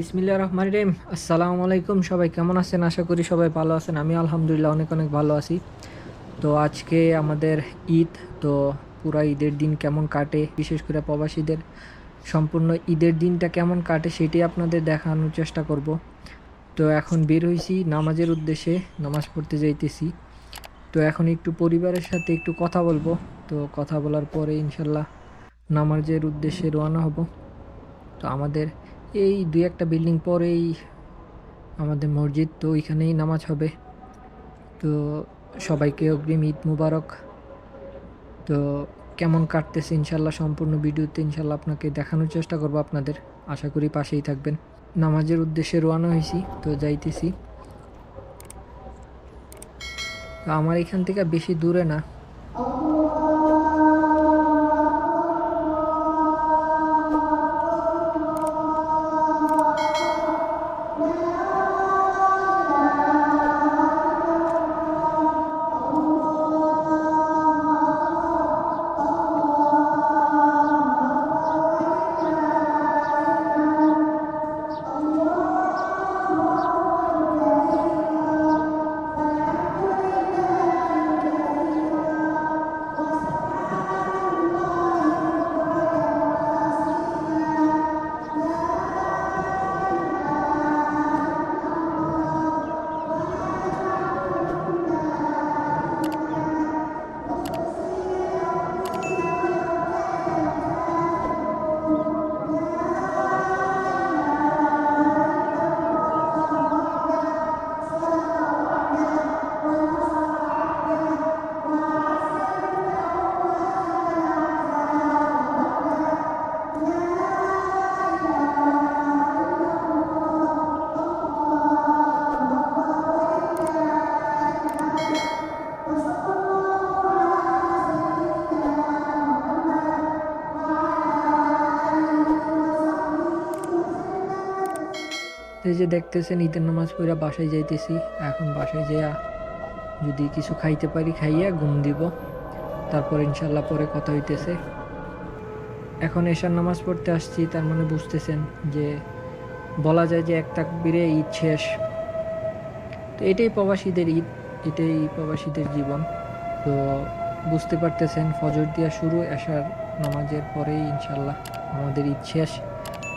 বিসমিল্লা রহমান রহিম। আসসালামু আলাইকুম, সবাই কেমন আছেন? আশা করি সবাই ভালো আছেন। আমি আলহামদুলিল্লাহ অনেক অনেক ভালো আছি। তো আজকে আমাদের ঈদ, তো পুরা ঈদের দিন কেমন কাটে, বিশেষ করে প্রবাসীদের? সম্পূর্ণ ঈদের দিনটা কেমন কাটে সেটাই আপনাদের দেখানোর চেষ্টা করব। তো এখন বের হয়েছি নামাজের উদ্দেশ্যে, নামাজ পড়তে যাইতেছি। তো এখন একটু পরিবারের সাথে একটু কথা বলব। তো কথা বলার পরে ইনশাল্লাহ নামাজের উদ্দেশ্যে রওনা হব। তো আমাদের এই দুই একটা বিল্ডিং পরেই আমাদের মসজিদ, তো ওইখানেই নামাজ হবে। তো সবাইকে অগ্রিম ঈদ মুবারক। তো কেমন কাটতেছে ইনশাল্লাহ সম্পূর্ণ ভিডিওতে, ইনশাল্লাহ আপনাকে দেখানোর চেষ্টা করব আপনাদের। আশা করি পাশেই থাকবেন। নামাজের উদ্দেশ্যে রওনা হয়েছি, তো যাইতেছি। আমার এখান থেকে বেশি দূরে না। এই যে দেখতেছেন, ঈদের নামাজ পড়া বাসায় যাইতেছি। এখন বাসায় যাইয়া যদি কিছু খাইতে পারি, খাইয়া ঘুম দিব। তারপর ইনশাল্লাহ পরে কথা হইতেছে। এখন এশার নামাজ পড়তে আসছি, তার মানে বুঝতেছেন যে বলা যায় যে এক তাকবিরে ঈদ শেষ। তো এটাই প্রবাসীদের ঈদ, এটাই প্রবাসীদের জীবন। তো বুঝতে পারতেছেন, ফজর দিয়া শুরু, এশার নামাজের পরেই ইনশাল্লাহ আমাদের ঈদ শেষ।